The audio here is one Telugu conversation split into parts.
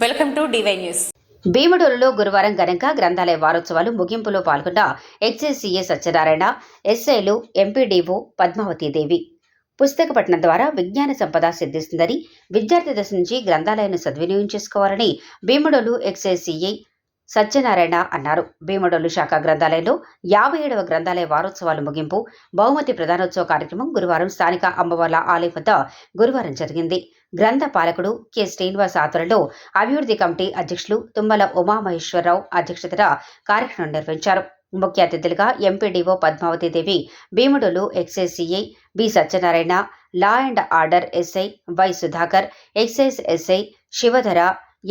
Welcome to DY news. భీమడోలులో గురువారం ఘనంగా గ్రంథాలయ వారోత్సవాలు ముగింపులో పాల్గొన్న ఎక్సైజ్ సత్యనారాయణ ఎస్ఐలు ఎంపీడీఓ పద్మావతీదేవి పుస్తక పఠనం ద్వారా విజ్ఞాన సంపద సిద్ధిస్తుందని విద్యార్థి దశ నుంచి గ్రంథాలయాన్ని సద్వినియోగం చేసుకోవాలని భీమడోలు ఎక్సైజ్ సత్యనారాయణ అన్నారు. భీమడోలు శాఖ గ్రంథాలయంలో యాభై ఏడవ గ్రంథాలయ వారోత్సవాల ముగింపు బహుమతి ప్రధానోత్సవ కార్యక్రమం గురువారం స్థానిక అమ్మవార్ల ఆలయం వద్ద గురువారం జరిగింది. గ్రంథ పాలకుడు కె. శ్రీనివాస్ ఆధ్వర్యంలో అభివృద్ధి కమిటీ అధ్యక్షులు తుమ్మల ఉమామహేశ్వరరావు అధ్యక్షతన కార్యక్రమం నిర్వహించారు. ముఖ్య అతిథులుగా MPDO Padmavathi Devi భీముడులు excise CI CI B Satyanarayana law and order SI Y Sudhakar excise SI Sivadhara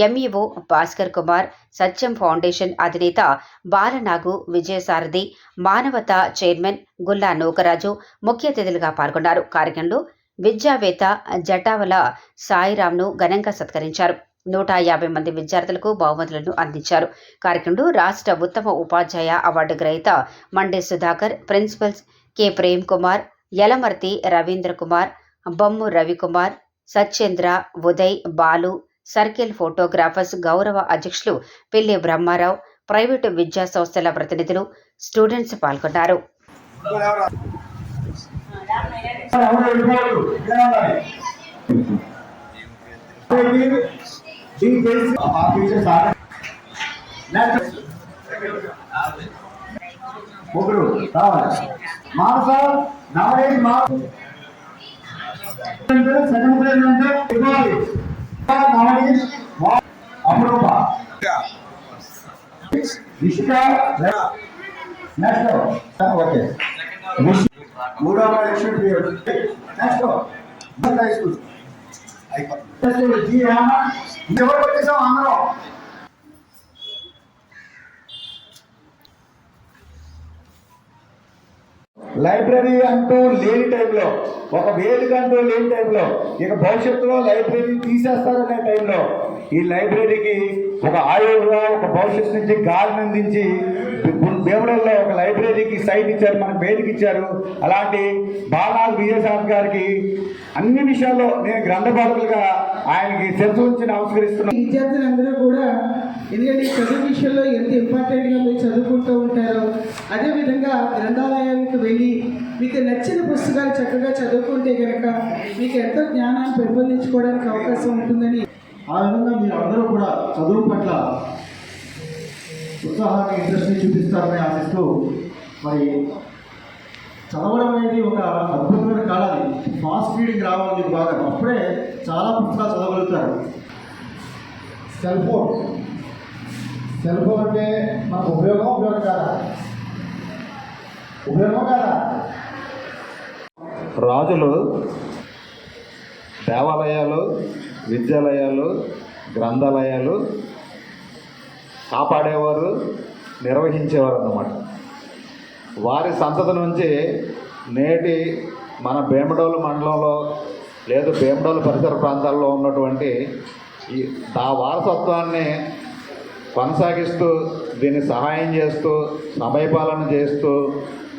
MEO Bhaskar Kumar Satyam foundation అధినేత బాలనాగు విజయసారథి మానవత చైర్మన్ గుల్లా నూకరాజు ముఖ్య అతిథులుగా పాల్గొన్నారు. కార్యక్రమంలో విద్యావేత్త జటావల సాయిరామ్ను ఘనంగా సత్కరించారు. నూట యాభై మంది విద్యార్థులకు బహుమతులను అందించారు. కార్యక్రమంలో రాష్ట్ర ఉత్తమ ఉపాధ్యాయ అవార్డు గ్రహీత Mande Sudhakar principals K. Prem Kumar Yalamarthi Ravindra Kumar Bommu Ravikumar Satyendra Uday Balu circle photographers గౌరవ అధ్యక్షులు పిల్లి బ్రహ్మారావు ప్రైవేటు విద్యా సంస్థల ప్రతినిధులు స్టూడెంట్స్ పాల్గొన్నారు. ముగ్గురు మానస నవరేజ్ మా అంటే ఇవ్వాలి. నవరేజ్ మా- అపరూప ఇష్క నెక్స్ట్ ఓకే విష్- మూడవ election period next high school అయిపోతుంది జీ రామ ఎవరు వచ్చేసాం అందరం లైబ్రరీ అంటూ లేని టైంలో ఒక వేదిక అంటూ లేని టైంలో ఇక భవిష్యత్తులో లైబ్రరీ తీసేస్తారనే టైంలో ఈ లైబ్రరీకి ఒక ఆయువుగా ఒక భవిష్యత్తు నుంచి గాలిని అందించి భీమడల్లో ఒక లైబ్రరీకి సైట్ ఇచ్చారు మనకు వేదిక ఇచ్చారు. అలాంటి బాలాల్ విజయసాద్ గారికి అన్ని విషయాల్లో నేను గ్రంథపాలకులుగా ఆయనకి శిరసు ఉంచి నమస్కరిస్తున్నాను. విద్యార్థులందరూ కూడా ఎందుకంటే చదువు విషయంలో ఎంత ఇంపార్టెంట్గా మీరు చదువుకుంటూ ఉంటారో అదేవిధంగా గ్రంథాలయానికి వెళ్ళి మీకు నచ్చిన పుస్తకాలు చక్కగా చదువుకుంటే కనుక మీకు ఎంతో జ్ఞానాన్ని పెంపొందించుకోవడానికి అవకాశం ఉంటుందని ఆ విధంగా మీరు అందరూ కూడా చదువు పట్ల ఉత్సాహాన్ని ఇంట్రెస్ట్ని చూపిస్తారని ఆశిస్తూ మరి చదవడం అనేది ఒక అద్భుతమైన కాలాది. ఫాస్ట్ రీడింగ్ రావాలి మీకు బాగా అప్పుడే చాలా పుస్తకాలు చదవగలుగుతారు. సెల్ ఫోన్ సెల్ ఫోన్ అంటే మనకు ఉపయోగం ఉపయోగం కాదా ఉపయోగం కాదా? రాజులు దేవాలయాలు విద్యాలయాలు గ్రంథాలయాలు కాపాడేవారు నిర్వహించేవారు అన్నమాట. వారి సంతతి నుంచి నేటి మన భీమడోలు మండలంలో లేదు భీమడోలు పరిసర ప్రాంతాల్లో ఉన్నటువంటి ఈ ఆ వారసత్వాన్ని కొనసాగిస్తూ దీన్ని సహాయం చేస్తూ సమయపాలన చేస్తూ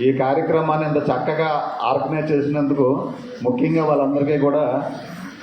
ఈ కార్యక్రమాన్ని ఇంత చక్కగా ఆర్గనైజ్ చేసినందుకు ముఖ్యంగా వాళ్ళందరికీ కూడా